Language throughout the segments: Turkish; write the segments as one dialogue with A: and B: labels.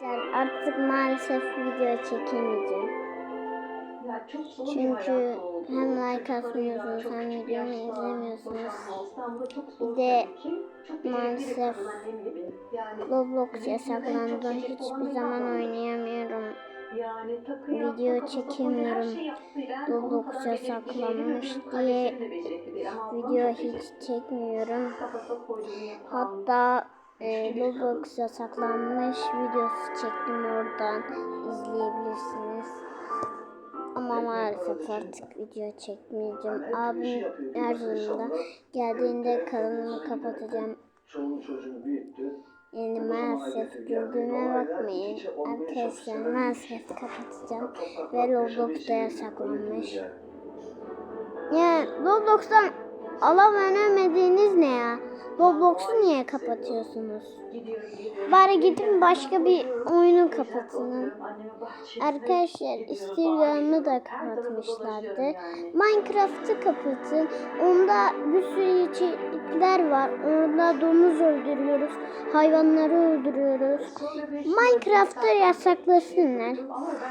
A: Arkadaşlar artık maalesef video çekemeyeceğim. Çünkü hem like atmıyorsunuz, hem videomu izlemiyorsunuz. Bir de maalesef Roblox yasaklandı. Hiçbir zaman oynayamıyorum. Video çekemiyorum.
B: Ben
A: Roblox
B: becerikli
A: yasaklanmış diye Video hiç çekmiyorum. Hatta e, Roblox yasaklanmış videosu çektim oradan izleyebilirsiniz. Ama maalesef artık video çekmeyeceğim. Abim Erzurum'da geldiğinde kanalımı kapatacağım. Yani maalesef güldüğüme bakmayın. Arkadaşlar maalesef kapatacağım. Ve Roblox'ta yasaklanmış. Ya Roblox'tan alaveremediğiniz ne ya? Roblox'u niye kapatıyorsunuz? Bari gidin başka bir oyunu kapatın. Arkadaşlar Instagram'ı da kapatmışlardı. Minecraft'ı kapatın. Onda bir sürü içerikler var. Orada domuz öldürüyoruz. Hayvanları öldürüyoruz. Minecraft'ı yasaklasınlar.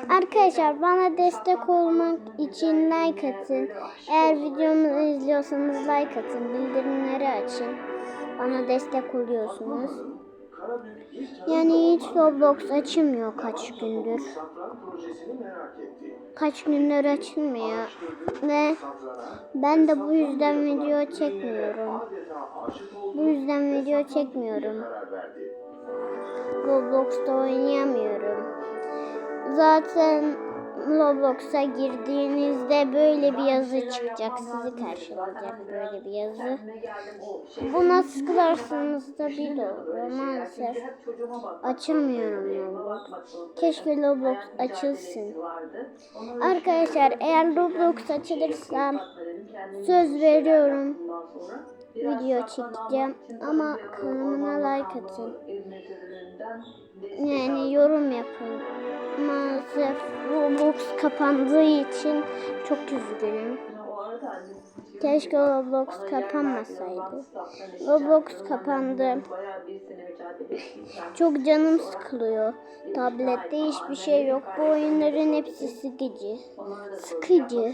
A: Arkadaşlar bana destek olmak için like atın. Eğer videomu izliyorsanız like atın. Bildirimleri açın. Bana destek oluyorsunuz. Yani hiç Roblox açılmıyor kaç gündür. Kaç gündür açılmıyor. Ve ben de bu yüzden video çekmiyorum. Bu yüzden video çekmiyorum. Roblox'ta oynayamıyorum. Zaten Roblox'a girdiğinizde böyle bir yazı çıkacak. Sizi karşılayacak böyle bir yazı. Buna tıklarsanız da bir oluyor. Maalesef açılmıyorum Roblox. Keşke Roblox açılsın. Arkadaşlar eğer Roblox açılırsa söz veriyorum video çekeceğim ama kanalıma like atın. Yani yorum yapın. Maalesef Roblox kapandığı için çok üzgünüm. Keşke Roblox kapanmasaydı. Roblox kapandı. Çok canım sıkılıyor. Tablette hiçbir şey yok. Bu oyunların hepsi sıkıcı. Sıkıcı.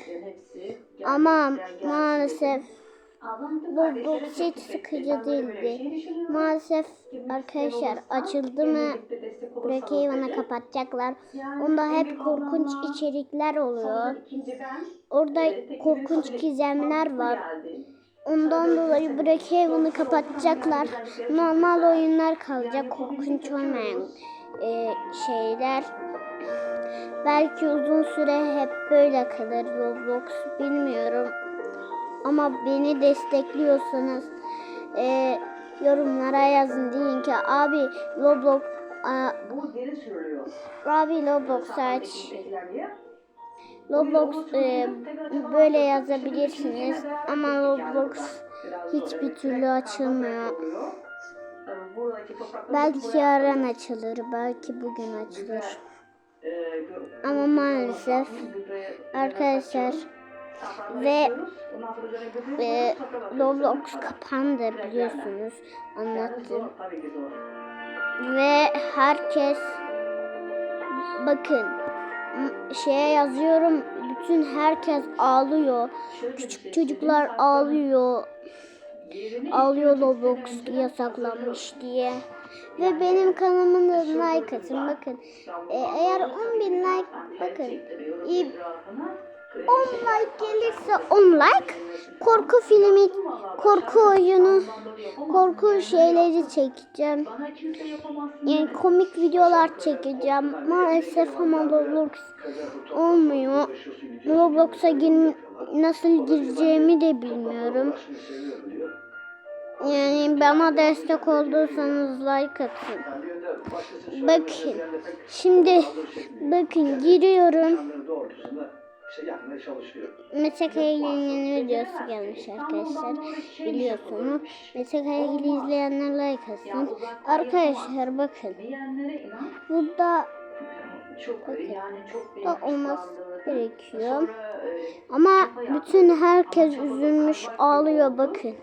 A: Ama maalesef Roblox hiç sıkıcı değildi. Maalesef arkadaşlar açıldı mı Brookhaven'ı
B: dedi.
A: kapatacaklar. Onda hep korkunç içerikler oluyor. Orada
B: e,
A: korkunç gizemler var. Ondan dolayı Brookhaven'ı kapatacaklar. Normal oyunlar kalacak. Korkunç olmayan e, şeyler. Belki uzun süre hep böyle kalır Roblox bilmiyorum. Ama beni destekliyorsanız e, yorumlara yazın deyin ki abi Roblox a,
B: Bu deri sürülüyor.
A: abi Roblox aç. Roblox e, böyle yazabilirsiniz ama Roblox hiçbir türlü açılmıyor. Belki yarın açılır, belki bugün açılır. Ama maalesef arkadaşlar ve e, Roblox kapandı biliyorsunuz anlattım. Ve herkes bakın şeye yazıyorum bütün herkes ağlıyor. Küçük çocuklar ağlıyor. Ağlıyor Roblox yasaklanmış diye. Ve benim kanalıma da like atın bakın. E, eğer 10 bin like bakın. iyi- 10 like gelirse 10 like korku filmi, korku oyunu, korku şeyleri çekeceğim. Yani komik videolar çekeceğim. Maalesef ama Roblox olmuyor. Roblox'a gir, nasıl gireceğimi de bilmiyorum. Yani bana destek olduysanız like atın. Bakın. Şimdi bakın giriyorum.
C: İşte yapmaya çalışıyor.
A: Meslek yeni videosu gelmiş arkadaşlar. Biliyorsunuz. Meslek ilgili izleyenler like atsın. Arkadaşlar bakın.
B: İnan.
A: Burada
B: Çok yani çok
A: da olmaz
B: kuşlandırdı.
A: gerekiyor.
B: E,
A: Ama bütün herkes üzülmüş ağlıyor bakın.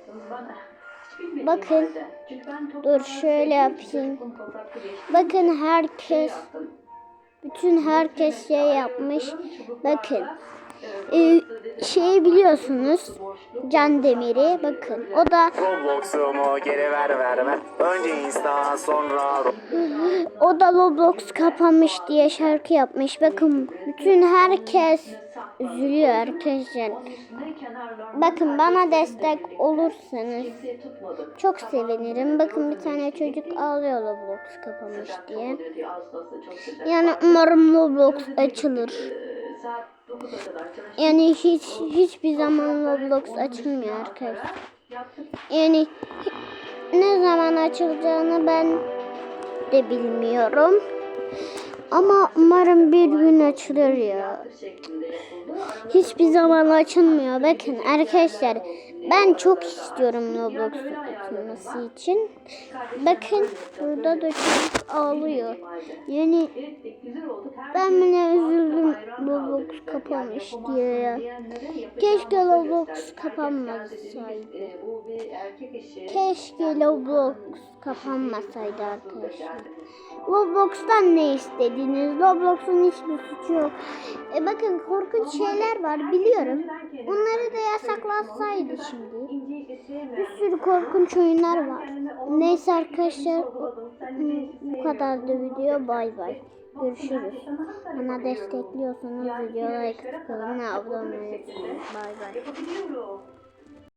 A: Bakın. Dur şöyle yapayım. Bakın
B: Şey
A: herkes,
B: yaptım.
A: Bütün herkes şey yapmış. Bakın.
B: Ee,
A: şeyi biliyorsunuz. Can Demir'i bakın. O da o da Roblox kapanmış diye şarkı yapmış. Bakın bütün herkes üzülüyor arkadaşlar. Bakın bana destek olursanız çok sevinirim. Bakın bir tane çocuk ağlıyor Roblox kapanmış diye. Yani umarım Roblox açılır.
B: Saat 9'a kadar çalıştık.
A: Yani hiç hiçbir zaman Roblox açılmıyor arkadaşlar. Yani ne zaman açılacağını ben de bilmiyorum. Ama umarım bir gün açılır ya. Hiçbir zaman açılmıyor. Bakın arkadaşlar ben çok istiyorum Roblox'un açılması için. Bakın burada da çocuk ağlıyor. Yani ben bile üzüldüm Roblox kapanmış diye ya. Keşke Roblox kapanmasaydı. Keşke Roblox kapanmasaydı arkadaşlar. Roblox'tan ne istediniz? Roblox'un hiçbir suçu yok. E bakın korkunç şeyler var biliyorum. Onları da yasaklansaydı şimdi. Bir sürü korkunç oyunlar var. Neyse arkadaşlar bu- kadar da video bay bay. Görüşürüz. Bana destekliyorsanız videoya like kanala abone olmayı unutmayın. Bay bay.